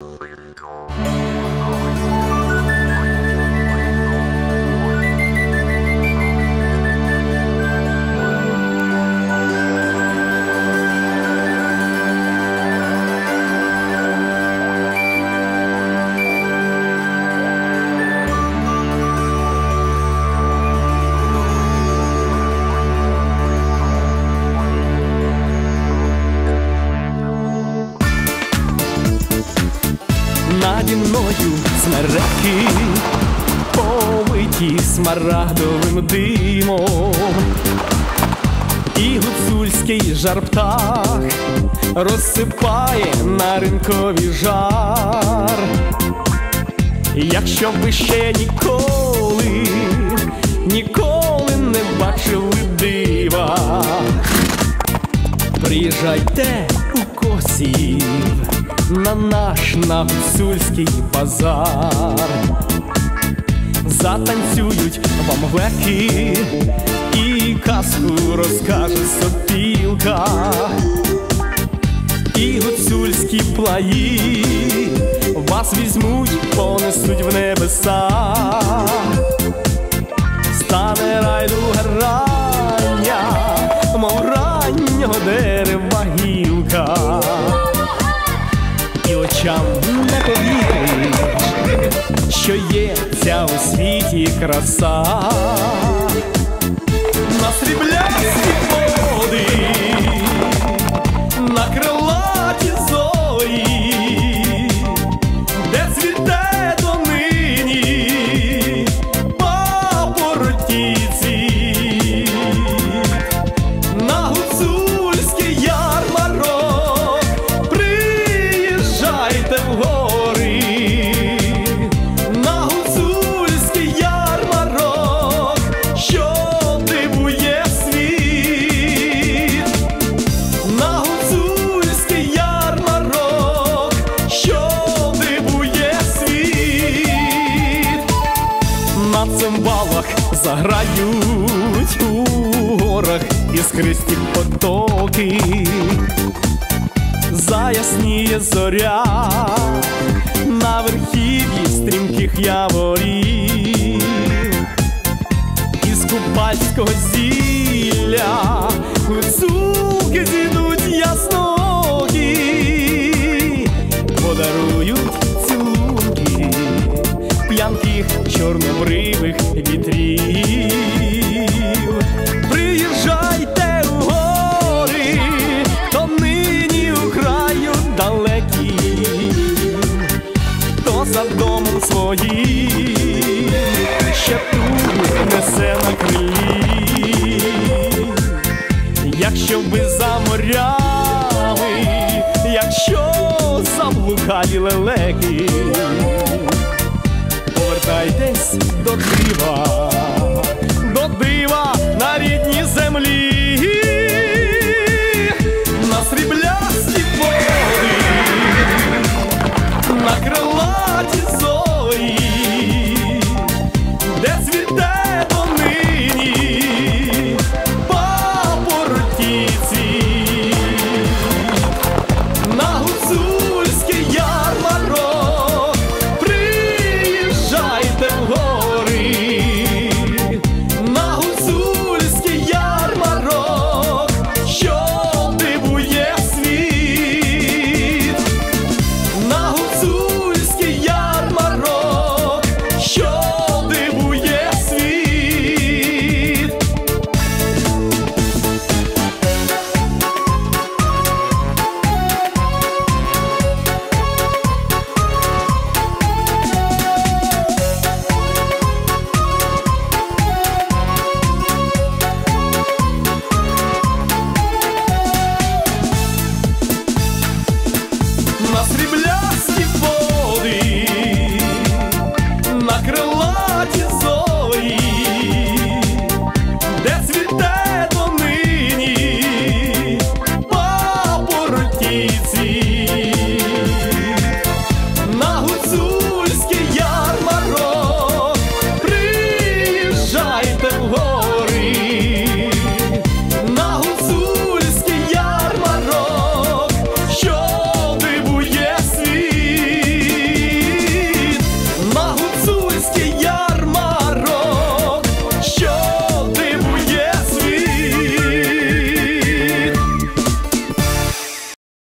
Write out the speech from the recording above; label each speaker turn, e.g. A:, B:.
A: Three. Наді мною смереки, повиті смарагдовим димом, і гуцульський жар птах розсипає на ринкові жар. Якщо ви ще ніколи, ніколи не бачили дива, приїжджайте на наш нагуцульський базар, затанцюють вам глеки і казку розкаже сопілка, і гуцульські плаї вас візьмуть, понесуть в небеса, очам не повіриш, що є ця у світі краса, на сріблясті цимбалах заграють у горах іскристі потоки, заясніє зоря на верхів'ї стрімких яворів, із купальського зілля гуцулки зійдуть ясногі, подарують чорнобривих вітрів. Приїжджайте у гори, то нині у краю далекі, хто за домом своїм ще тут несе на крилі. Якщо ви за морями, якщо заблукалі лелеки, повертайтесь до дива, до дива на рідній землі. you.